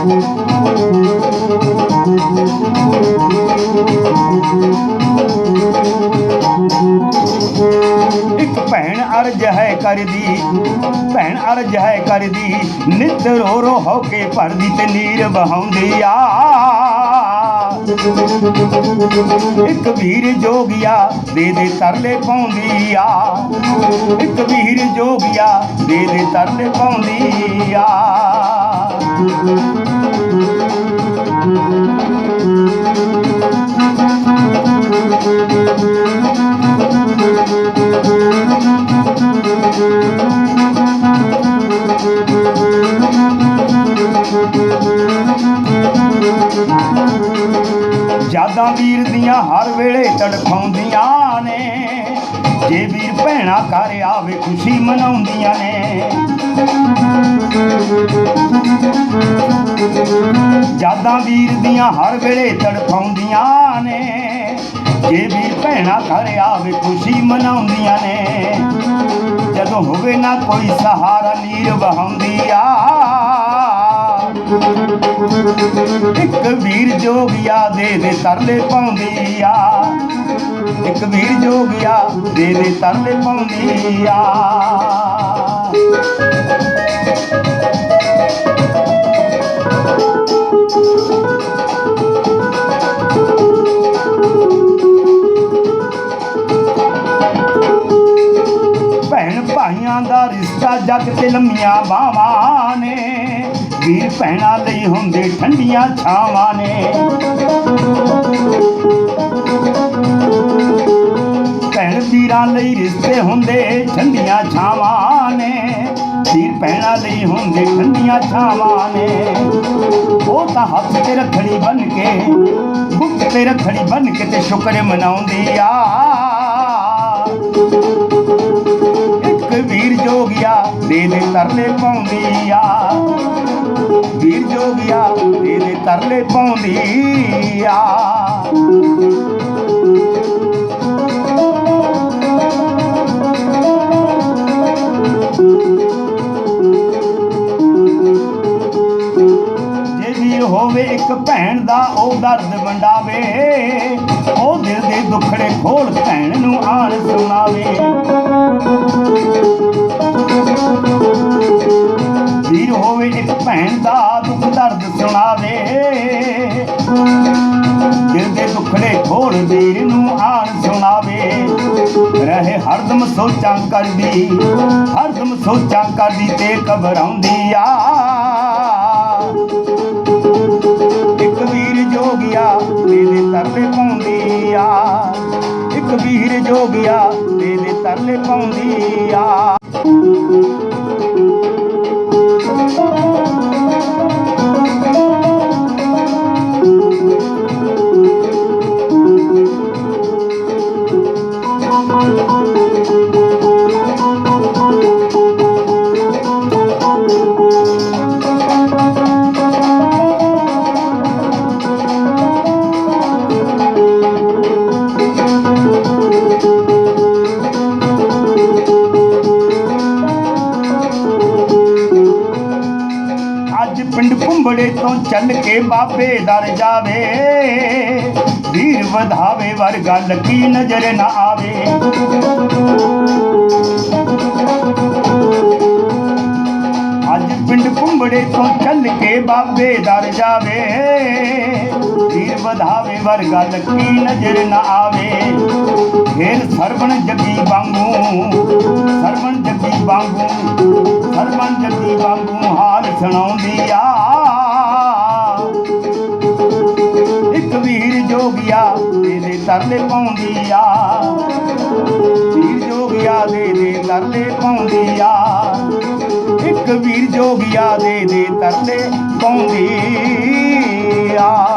ਇੱਕ ਭੈਣ ਅਰਜ ਹੈ ਕਰਦੀ, ਭੈਣ ਅਰਜ ਹੈ ਕਰਦੀ, ਨਿਤ ਰੋ ਰੋ ਹੋ ਕੇ ਭਰਦੀ ਤੇ ਨੀਰ ਬਹਾਉਂਦੀ ਆ। ਇੱਕ ਵੀਰ ਜੋਗਿਆ ਦੇ ਦੇ ਤਰਲੇ ਪਾਉਂਦੀ ਆ। ਇੱਕ ਵੀਰ ਜੋਗਿਆ ਦੇ ਦੇ ਤਰਲੇ ਪਾਉਂਦੀ ਆ। ਯਾਦਾਂ ਵੀਰ ਦੀਆਂ ਹਰ ਵੇਲੇ ਤੜਫਾਉਂਦੀਆਂ ਨੇ। ਜੇ ਵੀਰ ਭੈਣਾ ਘਰ ਆਵੇ, ਖੁਸ਼ੀ ਮਨਾਉਂਦੀਆਂ ਨੇ। ਵੀਰ ਹਰ ਵੇਲੇ ਤੜਫਾਉਂਦੀਆਂ ਨੇ। ਜੇ ਵੀ ਭੈਣਾ ਘਰ ਆਵੇ ਖੁਸ਼ੀ ਮਨਾਉਂਦੀਆਂ ਨੇ। ਜਦੋਂ ਹੋਵੇ ਨਾ ਕੋਈ ਸਹਾਰਾ ਨੀਰ ਵਹਾਉਂਦੀ ਆ ਇੱਕ ਵੀਰ ਜੋਗਿਆ ਦੇ ਦੇ ਤਰਲੇ ਪਾਉਂਦੀ ਆ ਇੱਕ ਵੀਰ ਜੋਗਿਆ ਦੇ ਦੇ ਤਰਲੇ ਪਾਉਂਦੀ ਆ ਤੇ ਬਾਵਾਂ ਨੇ। ਵੀਰ ਭੈਣਾਂ ਲਈ ਹੁੰਦੇ ਠੰਡੀਆਂ ਛਾਵਾਂ ਨੇ। ਭੈਣ ਵੀਰਾਂ ਲਈ ਰਿਸ਼ਤੇ ਹੁੰਦੇ ਠੰਡੀਆਂ ਛਾਵਾਂ ਨੇ। ਵੀਰ ਭੈਣਾਂ ਲਈ ਹੁੰਦੇ ਠੰਡੀਆਂ ਛਾਵਾਂ ਨੇ। ਉਹ ਤਾਂ ਹੱਥ ਤੇ ਰੱਖੜੀ ਬੰਨ ਕੇ ਗੁੱਟ ਤੇ ਰੱਖੜੀ ਬੰਨ ਕੇ ਤੇ ਸ਼ੁਕਰ ਮਨਾਉਂਦੀ ਆ। ਦੇ ਤਰਲੇ ਪਾਉਂਦੀ ਆ। ਵੀਰ ਜੋਗਿਆ ਦੇ ਦੇ ਤਰਲੇ ਪਾਉਂਦੀ ਆ। ਜੇ ਵੀਰ ਹੋਵੇ ਇੱਕ ਭੈਣ ਦਾ, ਉਹ ਦਰਦ ਵੰਡਾਵੇ। ਉਹ ਦਿਲ ਦੇ ਦੁੱਖੜੇ ਖੋਲ ਭੈਣ ਨੂੰ ਆਣ ਸੁਣਾਵੇ। ਵੀਰ ਹੋਵੇ ਇੱਕ ਭੈਣ ਦਾ ਦੁੱਖ ਦਰਦ ਸੁਣਾਵੇ। ਦਿਲ ਦੇ ਦੁੱਖੜੇ ਖੋਲ ਵੀਰ ਨੂੰ ਆਣ ਸੁਣਾਵੇ। ਰਹੇ ਹਰਦਮ ਸੋਚਾਂ ਕਰਦੀ, ਹਰਦਮ ਸੋਚਾਂ ਕਰਦੀ ਤੇ ਘਬਰਾਉਂਦੀ ਆ। ਇੱਕ ਵੀਰ ਜੋਗਿਆ ਦੇ ਤਰਲੇ ਪਾਉਂਦੀ ਆ। ਇੱਕ ਵੀਰ ਜੋਗਿਆ ਤੇਰੇ ਦੇ ਤਰਲੇ ਪਾਉਂਦੀ ਆ। ਅੱਜ ਚੱਲ ਕੇ ਬਾਬੇ ਦਰ ਜਾਵੇ, ਵੀਰ ਵਧਾਵੇ ਵਰਗਾ ਲੱਗੀ ਨਜ਼ਰ ਨਾ ਆਵੇ। ਅੱਜ ਪਿੰਡ ਕੁੰਬੜੇ ਤੋਂ ਚੱਲ ਕੇ ਬਾਬੇ ਦਰ ਜਾਵੇ, ਵੀਰ ਵਧਾਵੇ ਵਰਗਾ ਲੱਗੀ ਨਜ਼ਰ ਨਾ ਆਵੇ। ਫੇਰ ਸਰਵਣ ਜੱਗੀ ਵਾਂਗੂ, ਸਰਵਣ ਜੱਗੀ ਵਾਂਗੂ, ਸਰਵਣ ਜੱਗੀ ਵਾਂਗੂ ਹਾਲ ਸੁਣਾਉਂਦੀ ਆ। ਤਰਲੇ ਪਾਉਂਦੀ ਆ। ਵੀਰ ਜੋਗਿਆ ਦੇ ਦੇ ਤਰਲੇ ਪਾਉਂਦੀ ਆ। ਇੱਕ ਵੀਰ ਜੋਗਿਆ ਦੇ ਦੇ ਤਰਲੇ ਪਾਉਂਦੀ ਆ।